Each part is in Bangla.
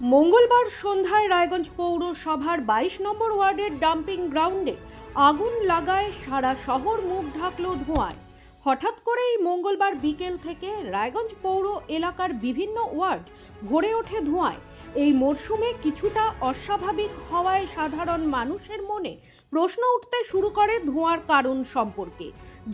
মঙ্গলবার সন্ধ্যায় রায়গঞ্জ পৌরসভার বাইশ নম্বর ওয়ার্ডের ডাম্পিং গ্রাউন্ডে আগুন লাগায় সারা শহর মুখ ঢাকল ধোঁয়ায়। হঠাৎ করেই মঙ্গলবার বিকেল থেকে রায়গঞ্জ পৌর এলাকার বিভিন্ন ওয়ার্ড ভরে ওঠে ধোঁয়ায়। এই মরশুমে কিছুটা অস্বাভাবিক হওয়ায় সাধারণ মানুষের মনে প্রশ্ন উঠতে শুরু করে ধোঁয়ার কারণ সম্পর্কে।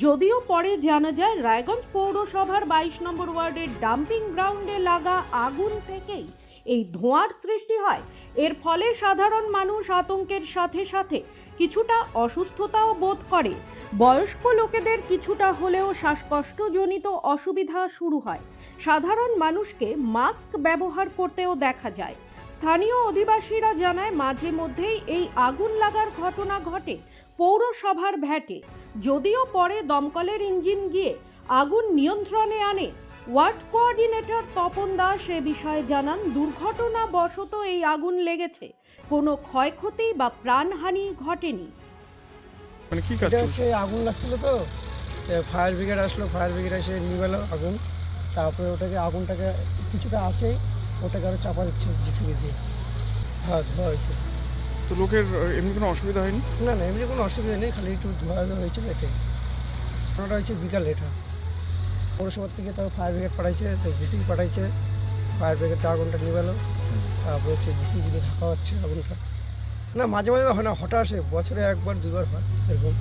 যদিও পরে জানা যায়, রায়গঞ্জ পৌরসভার বাইশ নম্বর ওয়ার্ডের ডাম্পিং গ্রাউন্ডে লাগা আগুন থেকেই এই ধোঁয়ার সৃষ্টি হয়। এর ফলে সাধারণ মানুষ আতঙ্কের সাথে সাথে কিছুটা অসুস্থতাও বোধ করে। বয়স্ক লোকেদের কিছুটা হলেও শ্বাসকষ্টজনিত অসুবিধা শুরু হয়। সাধারণ মানুষকে মাস্ক ব্যবহার করতেও দেখা যায়। স্থানীয় অধিবাসীরা জানায়, মাঝে মধ্যেই এই আগুন লাগার ঘটনা ঘটে পৌরসভার ভ্যাটে। যদিও পরে দমকলের ইঞ্জিন গিয়ে আগুন নিয়ন্ত্রণে আনে ওয়ার্ড কোঅর্ডিনেটর তপন দাস এ বিষয়ে জানান দুর্ঘটনাবশত এই আগুন লেগেছে। কোনো ক্ষয়ক্ষতি বা প্রাণহানি ঘটেনি। মানে কি কাজ এটা চলছে? হচ্ছে আগুন লাগছিল তো। ফায়ার ব্রিগেড আসলো ফায়ার ব্রিগেড এসে নিয়ে আগুন। তারপরে ওটাকে আগুনটাকে কিছুটা আছে ওটাকে আরও চাপা দিচ্ছে জিসিবি দিয়ে। হ্যাঁ ধোয়া হয়েছে। তো লোকের আহ, এমনি কোনো অসুবিধা হয়নি? না না এমনি কোনো অসুবিধা নেই খালি একটু ধোয়া ধোয়া হয়েছিল এটাই ওটা হচ্ছে বিকাল এটা। পৌরসভার থেকে তারপর ফায়ার ব্রিগেড পাঠাইছে জিসিবি পাঠাইছে। ফায়ার ব্রিগেডটা আগুনটা নিয়ে গেলো। তারপরে হচ্ছে জিসিবি দিয়ে ঢাকা হচ্ছে আগুনটা। না মাঝে মাঝে হয় না হঠাৎ আসে বছরে একবার দুবার হয় এরকম।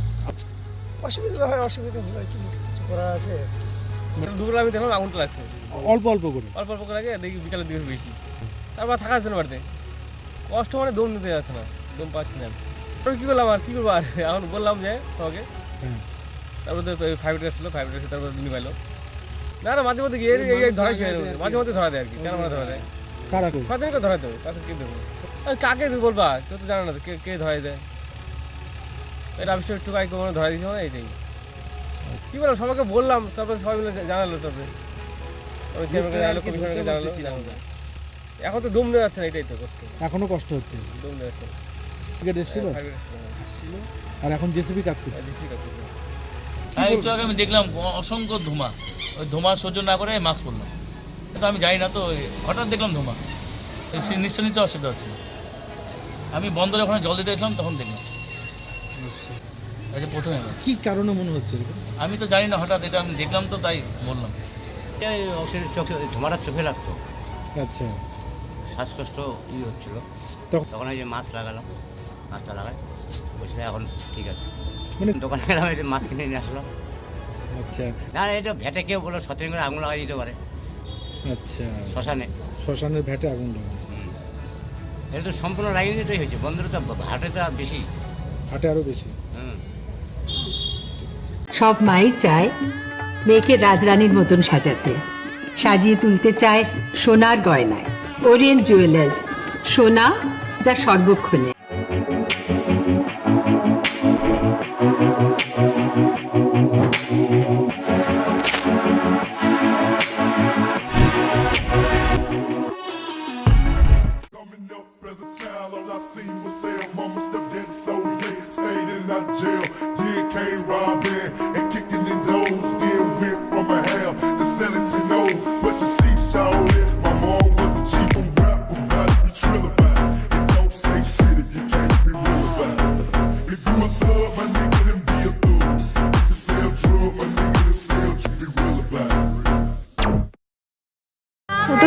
অসুবিধা হয় অসুবিধা হয় কি কিছু করার আছে। দুপুরে আমি দেখলাম আগুনটা লাগছে। অল্প অল্প করে। অল্প অল্প করে আগে দেখি বিকালের দিকে বেশি। তারপর থাকা যাচ্ছে না বাড়িতে। কষ্ট মানে দম নিতে যাচ্ছে না দম পাচ্ছি না। তারপর কী করলাম আর কী করব আর? এখন বললাম যে সবাইকে। তারপরে তো ফাইভ ডেজ ছিল ফাইভ ডেজ তারপর নিবাইলো না না মাঝে মধ্যে গিয়ে ধরাই ছিল মাঝে মধ্যে ধরা দেয় আর কি কেন মানে ধরা দেয় কারা করে ধরা দেবে তাতে কে দেবো? আর কাকে তুই বলবা? কেউ তো জানে না কে কে ধরাই দেয়? এটা আমি একটু আগে কোনো ধরা দিয়েছে মানে এইটাই। কী বললাম সবাইকে বললাম তারপরে সবাই মিলে জানালো তারপরে। এখন তো দম নেওয়া যাচ্ছে না এটাই তো কষ্ট। এখনও কষ্ট হচ্ছে? দম নেওয়া যাচ্ছে হ্যাঁ। আর এখন জেসিবি কাজ করছে? আর বেশি কাজ করছে। হ্যাঁ একটু আগে আমি দেখলাম অসংখ্য ধোঁয়া ওই ধোঁয়া সহ্য না করে মাস্ক পরলাম তো আমি জানি না তো হঠাৎ দেখলাম ধোঁয়া সে নিশ্চয় নিশ্চয় অসুবিধা হচ্ছে। আমি বন্দরে ওখানে জল দিতে গেছিলাম তখন দেখলাম। এই যে প্রথমে। কি কারণে মনে হচ্ছে আমি তো জানি না হঠাৎ এটা আমি দেখলাম তো তাই বললাম। চোখে ধোঁয়াটা চোখে লাগতো। আচ্ছা। শ্বাসকষ্ট ই হচ্ছিল। তখন- এই যে মাস্ক লাগালাম মাস্কটা লাগাই বলছিল এখন ঠিক আছে। মানে দোকানে গেলাম যে মাস্ক কিনে নিয়ে আসলাম আচ্ছা। না এটা ভেটে কেউ বলো সতেন করে লাগাই দিতে পারে। আচ্ছা। শ্মশানে। শ্মশানের ভ্যাটে আগুন লাগানো। এটা তো সম্পূর্ণ দিতেই হয়েছে বন্ধুরা তো হাটে তো বেশি। হাটে আরও বেশি। হুম। সব মাই চায় মেয়েকে রাজরানীর মতন সাজাতে। সাজিয়ে তুলতে চায় সোনার গয়নায়। ওরিয়েন্ট জুয়েলার্স সোনা যা সর্বক্ষণে। As a child, all I seen was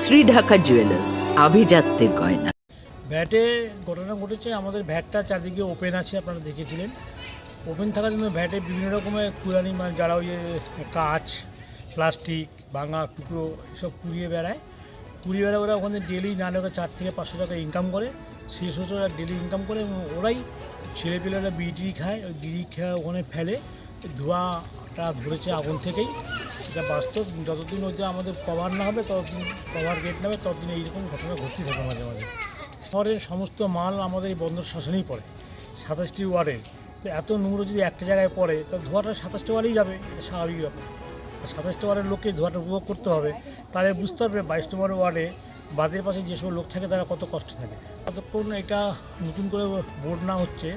Shri Dhaka jewellers, আভিজাত্যের গয়না। ভ্যাটে ঘটনা ঘটেছে, আমাদের ভ্যাটটা চারদিকে ওপেন আছে, আপনারা দেখেছিলেন। ওপেন থাকার জন্য ভ্যাটে বিভিন্ন রকমের কুড়ানি মানে যারা ওই কাঁচ, প্লাস্টিক, ভাঙা টুকরো, এসব কুড়িয়ে বেড়ায়। কুড়িয়ে বেড়ায় ওরা ওখানে ডেলি না হলে চার থেকে পাঁচশো টাকা ইনকাম করে। শেষ হচ্ছে ওরা ডেলি ইনকাম করে এবং ওরাই ছেলেপেলেরা বিড়ি খায়, ওই বিড়ি খেয়ে ওখানে ফেলে ধোঁয়াটা ধরেছে আগুন থেকেই। এটা বাস্তব, যতদিন ওই যে আমাদের কভার না হবে, ততদিন কভার গেট নেবে ততদিন এইরকম ঘটনা ঘটতে থাকে মাঝে মাঝে। শহরের সমস্ত মাল আমাদের এই বন্দর শাসনেই পড়ে, সাতাশটি ওয়ার্ডের। তো এত নোংরা যদি একটা জায়গায় পড়ে, তো ধোঁয়াটা সাতাশটা ওয়ার্ডেই যাবে, এটা স্বাভাবিক ব্যাপার। সাতাশটা ওয়ার্ডের লোককে ধোঁয়াটা উপভোগ করতে হবে, তাহলে বুঝতে হবে বাইশ নম্বর ওয়ার্ডে বাদের পাশে যেসব লোক থাকে, তারা কত কষ্ট থাকে। ততক্ষণ এটা নতুন করে বোর্ড না হচ্ছে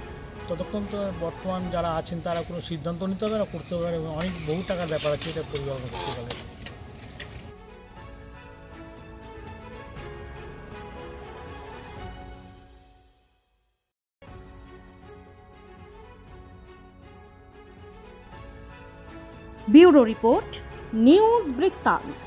ততক্ষণ তো বর্তমান যারা আছেন, তারা কোনো সিদ্ধান্ত নিতে হবে না, করতে হবে এবং অনেক বহু টাকার ব্যাপার আছে, এটা পরিকল্পনা করতে গেলে ব্যুরো রিপোর্ট, নিউজ বৃত্তান্ত।